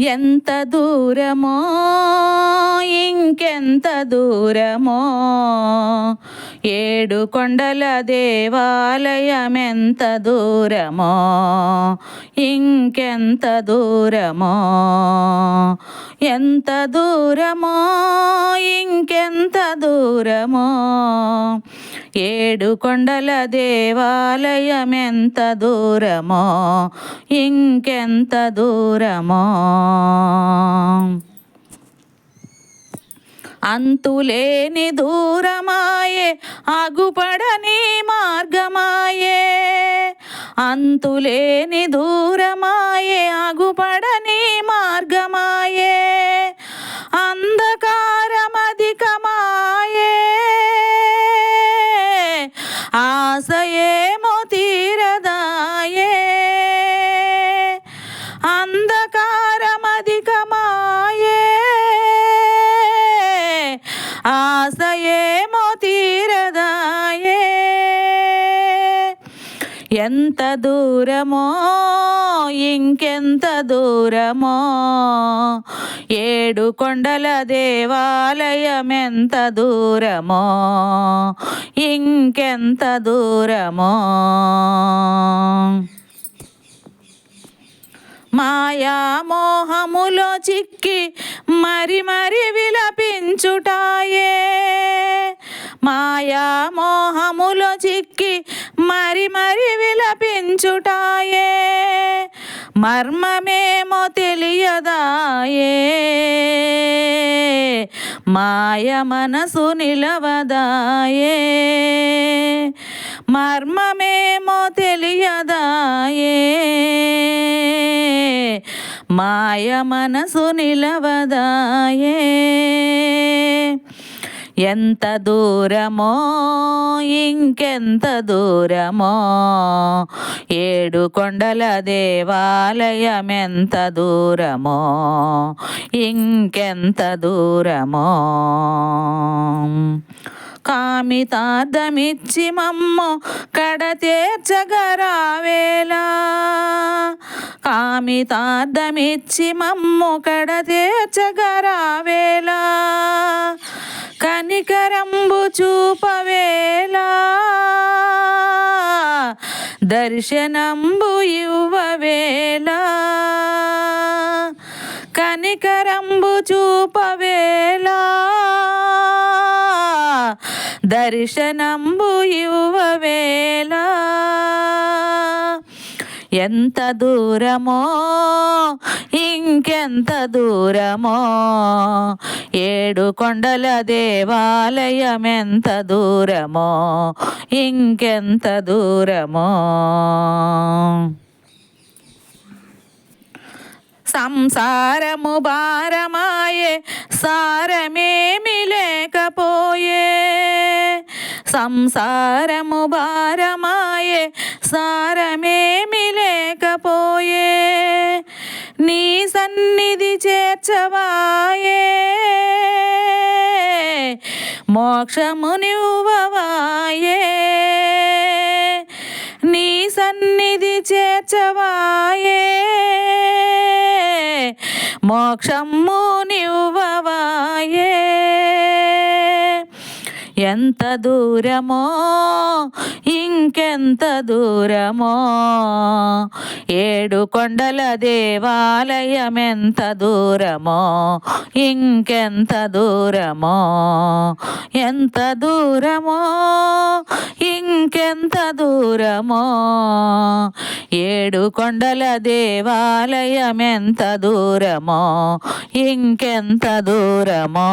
ఎంత దూరమో ఇంకెంత దూరమో. ఏడు కొండల దేవాలయం ఎంత దూరమో ఇంకెంత దూరమో. ఎంత దూరమో ఇంకెంత దూరమో. ఏడు కొండల దేవాలయం ఎంత దూరమో ఇంకెంత దూరమో. అంతులేని దూరమాయే ఆగుపడని మార్గమాయే. అంతులేని దూరమాయే ఆగుపడ ఎంత దూరమో ఇంకెంత దూరమో. ఏడు కొండల దేవాలయం ఎంత దూరమో ఇంకెంత దూరమో. మాయా మోహములో చిక్కి మరి మరి మోహములో చిక్కి మరి మరి విలపించుటాయే. మర్మమేమో తెలియదాయే. మాయ మనసు నిలవదాయే. మర్మమేమో తెలియదాయే. మాయ మనసు నిలవదాయే. ఎంత దూరమో ఇంకెంత దూరమో. ఏడు కొండల దేవాలయం ఎంత దూరమో ఇంకెంత దూరమో. కామితార్థమిచ్చి మమ్ము కడ తీర్చగరావేలా కామితార్థమిచ్చి మమ్ము కడ కనికరంబు చూపవేలా దర్శనంబు ఇవ్వవేలా కనికరంబు చూపవేలా దర్శనంబు ఇవ్వవేలా ఎంత దూరమో ఇంకెంత దూరమో? ఏడు కొండల దేవాలయం ఎంత దూరమో? ఇంకెంత దూరమో? సంసారము భారమాయే సారమేమి లేకపోయే. సంసారము భారమాయే సారమేమి లేకపోయే. నీ చేర్చవాయే మోక్షము నివ్వవాయే నీ సన్నిధి చేర్చవాయే. మోక్షము ఎంత దూరమో ఇంకెంత దూరమో. ఏడు కొండల దేవాలయం ఎంత దూరమో ఇంకెంత దూరమో. ఎంత దూరమో ఇంకెంత దూరమో. ఏడు కొండల దేవాలయం ఎంత దూరమో ఇంకెంత దూరమో.